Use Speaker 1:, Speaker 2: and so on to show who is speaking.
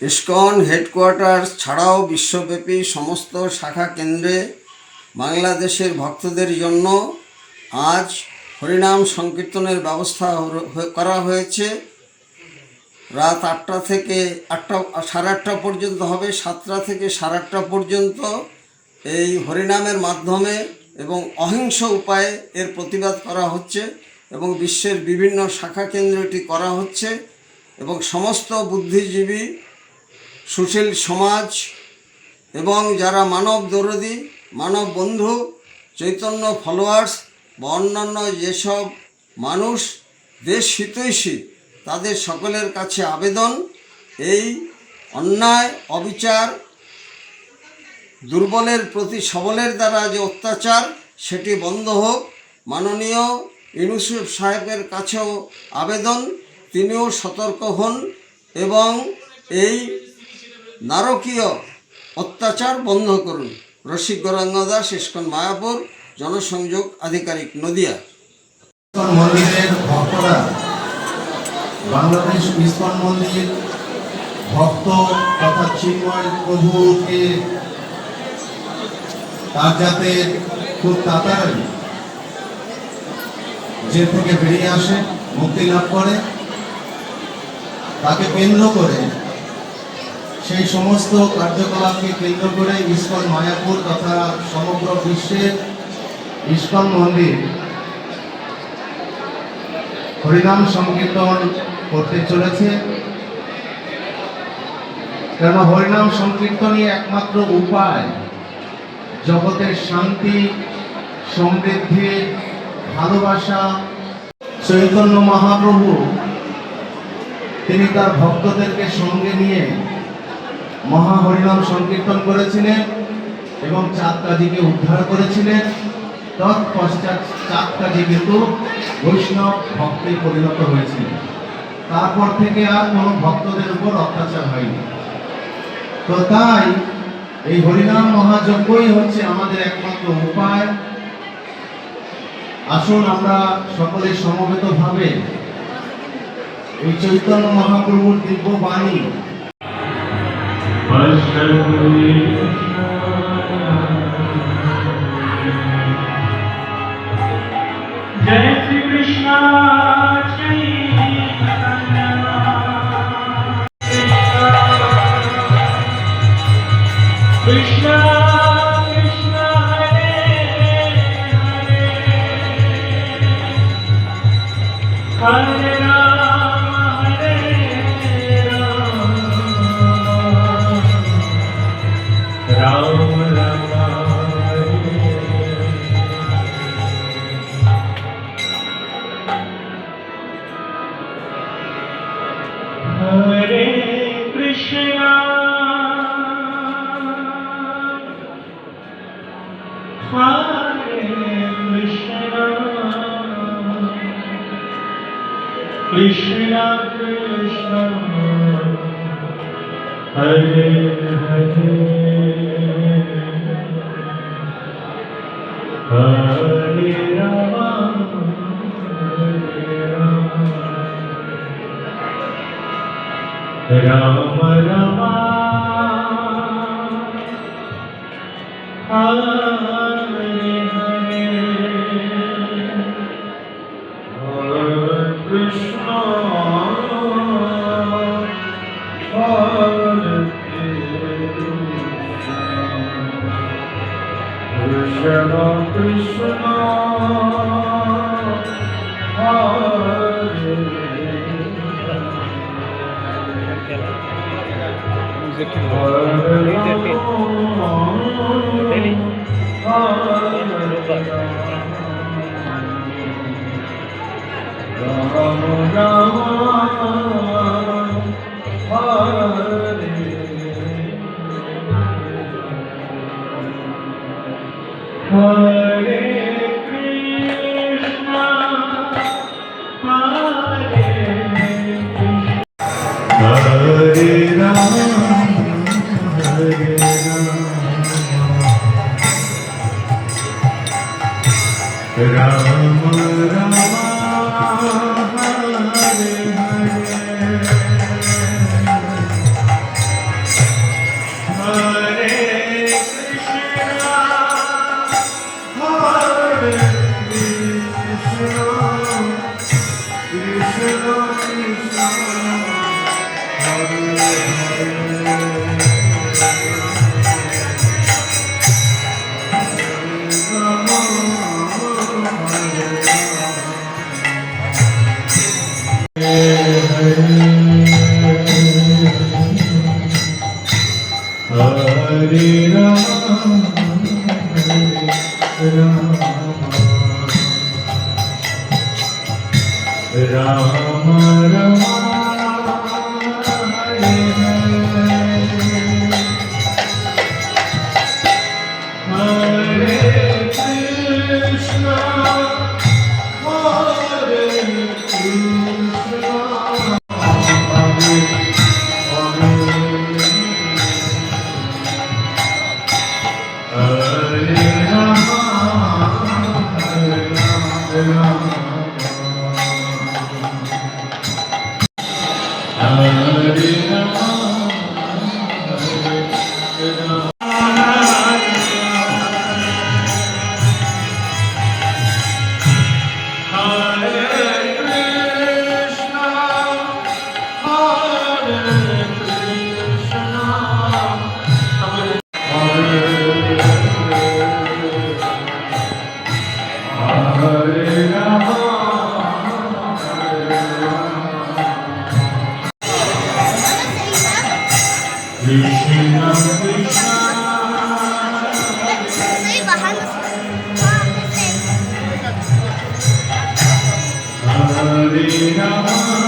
Speaker 1: ISKCON headquarter ছাড়াও বিশ্বব্যাপী সমস্ত শাখা কেন্দ্রে বাংলাদেশের ভক্তদের জন্য আজ হরিনাম সংকীর্তনের ব্যবস্থা করা হয়েছে। রাত আটটা থেকে আটটা, সাড়ে আটটা পর্যন্ত হবে, সাতটা থেকে সাড়ে আটটা পর্যন্ত এই হরিনামের মাধ্যমে এবং অহিংস উপায়ে এর প্রতিবাদ করা হচ্ছে এবং বিশ্বের বিভিন্ন শাখা কেন্দ্রটি করা হচ্ছে এবং সমস্ত বুদ্ধিজীবী, সুশীল সমাজ এবং যারা মানব দরদি, মানব বন্ধু, চৈতন্য ফলোয়ার্স বা অন্যান্য যেসব মানুষ দেশ হিতৈষী, তাদের সকলের কাছে আবেদন, এই অন্যায়, অবিচার, দুর্বলের প্রতি সবলের দ্বারা যে অত্যাচার, সেটি বন্ধ হোক। মাননীয় ইউনুসুফ সাহেবের কাছেও আবেদন, তিনিও সতর্ক হন এবং এই নারকীয় অত্যাচার বন্ধ করুন। রসিক গৌরাঙ্গ দাস, ইস্কন মায়াপুর। জনসংযোগ আধিকারিক নদিয়া।
Speaker 2: মন্দিরের ভক্তরা, বাংলাদেশ ইস্কন মন্দির ভক্ত তথা চিন্ময় প্রভুকে তার যাতে খুব তাড়াতাড়ি যে থেকে বেরিয়ে আসে, মুক্তি লাভ করে, তাকে কেন্দ্র করে সেই সমস্ত কার্যকলাপকে কেন্দ্র করে ইস্কন, মায়াপুর তথা সমগ্র বিশ্বের ইস্কন মন্দির হরিনাম সংকীর্তন করতে চলেছে। কেন হরিনাম সংকীর্তনই একমাত্র উপায়। জগতের শান্তি, সমৃদ্ধি, ভালোবাসা। চৈতন্য মহাপ্রভু, তিনি তার ভক্তদেরকে সঙ্গে নিয়ে মহা হরিনাম সংকীর্তন করেছিলেন এবং চাঁদ কাজীকে উদ্ধার করেছিলেন। তৎপশ্চাৎ চাঁদ কাজী কিন্তু বৈষ্ণব ভক্তে পরিণত হয়েছিল তারপর থেকে আর কোনো ভক্তদের উপর অত্যাচার হয়নি। তো তাই এই হরিনাম মহাযজ্ঞই হচ্ছে আমাদের একমাত্র উপায়। আসুন আমরা সকলে সমবেত ভাবে এই চৈতন্য মহাপ্রভুর দিব্য বাণী
Speaker 3: Krishna. Ram Ram Krishna Krishna. Ram Ram đời ra Rama Rama, Hare Rama,